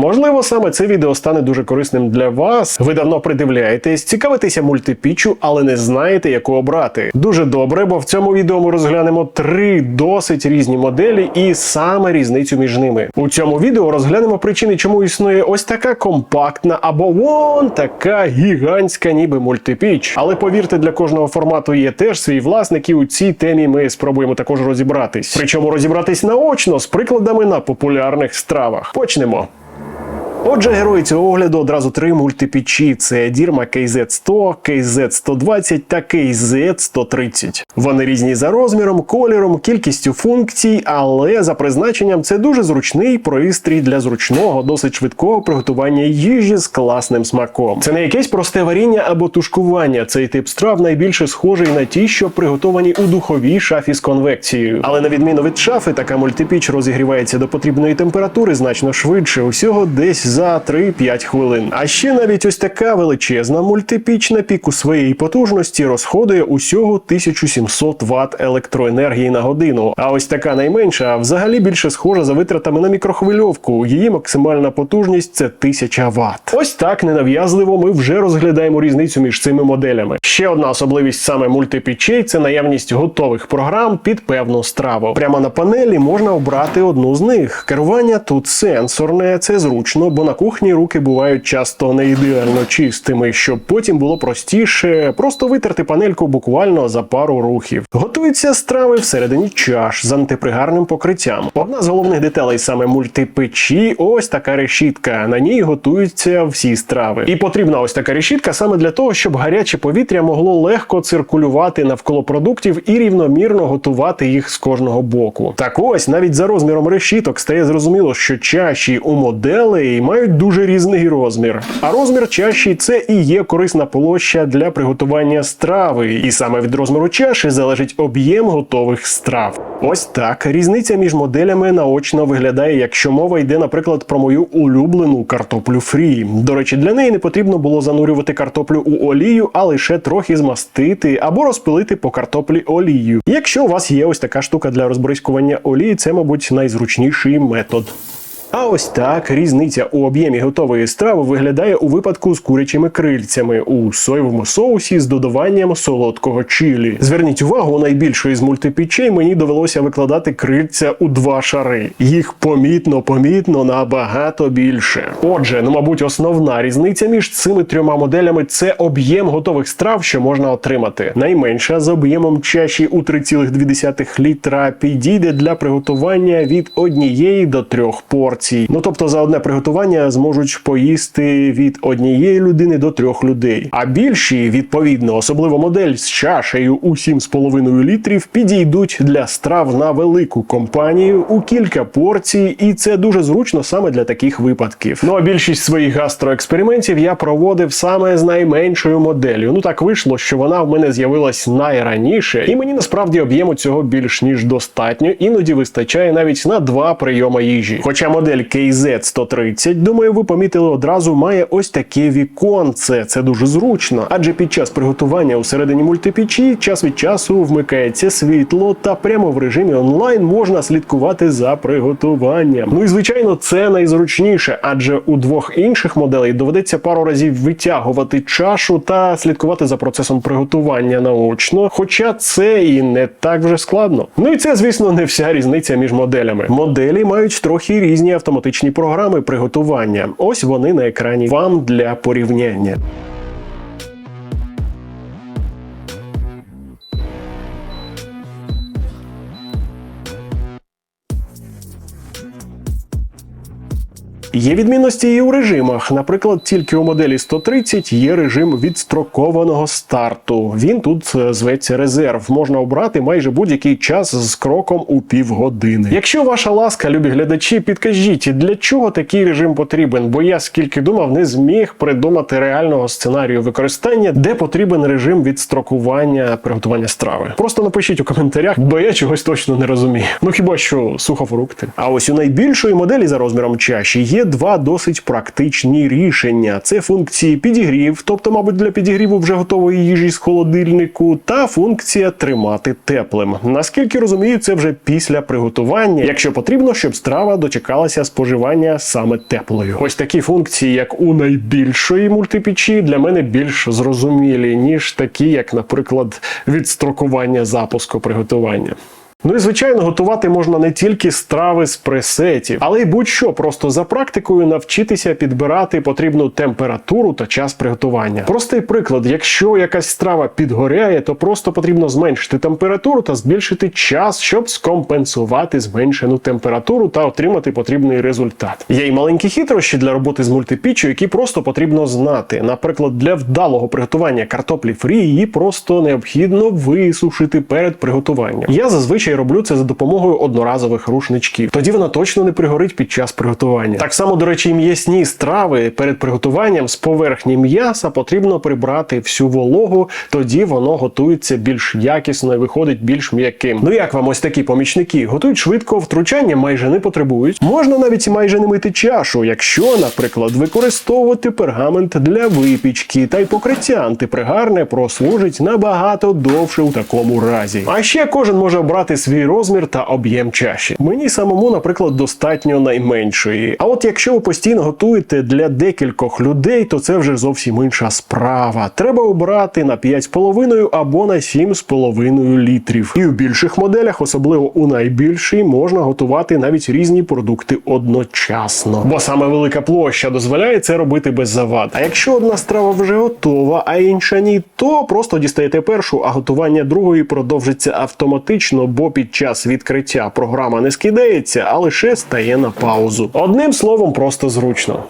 Можливо, саме це відео стане дуже корисним для вас. Ви давно придивляєтесь, цікавитеся мультипіччю, але не знаєте, яку обрати. Дуже добре, бо в цьому відео ми розглянемо три досить різні моделі і саме різницю між ними. У цьому відео розглянемо причини, чому існує ось така компактна або вон така гігантська, ніби мультипіч. Але повірте, для кожного формату є теж свій власник, і у цій темі ми спробуємо також розібратись. Причому розібратись наочно з прикладами на популярних стравах. Почнемо. Отже, герої цього огляду одразу три мультипічі: це Дірма KZ100, KZ120 та KZ130. Вони різні за розміром, кольором, кількістю функцій, але за призначенням це дуже зручний пристрій для зручного, досить швидкого приготування їжі з класним смаком. Це не якесь просте варіння або тушкування. Цей тип страв найбільше схожий на ті, що приготовані у духовій шафі з конвекцією. Але на відміну від шафи, така мультипіч розігрівається до потрібної температури значно швидше, усього десь за 3-5 хвилин. А ще навіть ось така величезна мультипіч на піку своєї потужності розходує усього 1700 Вт електроенергії на годину. А ось така найменша взагалі більше схожа за витратами на мікрохвильовку. Її максимальна потужність це 1000 Вт. Ось так ненав'язливо ми вже розглядаємо різницю між цими моделями. Ще одна особливість саме мультипічей це наявність готових програм під певну страву. Прямо на панелі можна обрати одну з них. Керування тут сенсорне, це зручно, бо на кухні руки бувають часто не ідеально чистими, щоб потім було простіше просто витерти панельку буквально за пару рухів. Готуються страви всередині чаш з антипригарним покриттям. Одна з головних деталей саме мультипечі ось така решітка. На ній готуються всі страви. І потрібна ось така решітка саме для того, щоб гаряче повітря могло легко циркулювати навколо продуктів і рівномірно готувати їх з кожного боку. Так ось навіть за розміром решіток стає зрозуміло, що чаші у моделей мають дуже різний розмір. А розмір чаші це і є корисна площа для приготування страви, і саме від розміру чаші залежить об'єм готових страв. Ось так різниця між моделями наочно виглядає, якщо мова йде, наприклад, про мою улюблену картоплю фрі. До речі, для неї не потрібно було занурювати картоплю у олію, а лише трохи змастити або розпилити по картоплі олію. Якщо у вас є ось така штука для розбризкування олії, це, мабуть, найзручніший метод. А ось так різниця у об'ємі готової страви виглядає у випадку з курячими крильцями у соєвому соусі з додаванням солодкого чилі. Зверніть увагу, у найбільшої з мультипічей мені довелося викладати крильця у два шари. Їх помітно, помітно набагато більше. Отже, ну мабуть, основна різниця між цими трьома моделями це об'єм готових страв, що можна отримати. Найменша з об'ємом чаші у 3,2 літра підійде для приготування від однієї до трьох порцій. Ну тобто за одне приготування зможуть поїсти від однієї людини до трьох людей. А більші, відповідно, особливо модель з чашею у 7,5 літрів, підійдуть для страв на велику компанію у кілька порцій, і це дуже зручно саме для таких випадків. Ну а більшість своїх гастроекспериментів я проводив саме з найменшою моделлю. Ну так вийшло, що вона в мене з'явилась найраніше, і мені насправді об'єму цього більш ніж достатньо, іноді вистачає навіть на два прийоми їжі. Хоча модель KZ130, думаю, ви помітили одразу, має ось таке віконце. Це дуже зручно, адже під час приготування усередині мультипічі час від часу вмикається світло, та прямо в режимі онлайн можна слідкувати за приготуванням. Ну і звичайно, це найзручніше, адже у двох інших моделей доведеться пару разів витягувати чашу та слідкувати за процесом приготування наочно. Хоча це і не так вже складно. Ну і це, звісно, не вся різниця між моделями. Моделі мають трохи різні автоматичні програми приготування. Ось вони на екрані вам для порівняння. Є відмінності і у режимах. Наприклад, тільки у моделі 130 є режим відстрокованого старту. Він тут е, зветься резерв. Можна обрати майже будь-який час з кроком у півгодини. Якщо ваша ласка, любі глядачі, підкажіть, для чого такий режим потрібен? Бо я скільки думав, не зміг придумати реального сценарію використання, де потрібен режим відстрокування приготування страви. Просто напишіть у коментарях, бо я чогось точно не розумію. Ну хіба що сухофрукти. А ось у найбільшої моделі за розміром чаші є є два досить практичні рішення: це функції підігрів, тобто, мабуть, для підігріву вже готової їжі з холодильнику, та функція тримати теплим. Наскільки розумію, це вже після приготування, якщо потрібно, щоб страва дочекалася споживання саме теплою. Ось такі функції, як у найбільшої мультипічі, для мене більш зрозумілі, ніж такі, як, наприклад, відстрокування запуску приготування. Ну і звичайно, готувати можна не тільки страви з пресетів, але й будь-що просто за практикою навчитися підбирати потрібну температуру та час приготування. Простий приклад: якщо якась страва підгоряє, то просто потрібно зменшити температуру та збільшити час, щоб скомпенсувати зменшену температуру та отримати потрібний результат. Є й маленькі хитрощі для роботи з мультипіччю, які просто потрібно знати. Наприклад, для вдалого приготування картоплі фрі її просто необхідно висушити перед приготуванням. Я зазвичай роблю це за допомогою одноразових рушничків. Тоді вона точно не пригорить під час приготування. Так само, до речі, м'ясні страви перед приготуванням з поверхні м'яса потрібно прибрати всю вологу, тоді воно готується більш якісно і виходить більш м'яким. Ну як вам ось такі помічники? Готують швидко, втручання майже не потребують. Можна навіть майже не мити чашу, якщо, наприклад, використовувати пергамент для випічки, та й покриття антипригарне прослужить набагато довше у такому разі. А ще кожен може обрати свій розмір та об'єм чаші. Мені самому, наприклад, достатньо найменшої. А от якщо ви постійно готуєте для декількох людей, то це вже зовсім інша справа. Треба обрати на 5,5 або на 7,5 літрів. І у більших моделях, особливо у найбільшій, можна готувати навіть різні продукти одночасно. Бо саме велика площа дозволяє це робити без завад. А якщо одна страва вже готова, а інша ні, то просто дістаєте першу, а готування другої продовжиться автоматично, під час відкриття програма не скидається, а лише стає на паузу. Одним словом, просто зручно.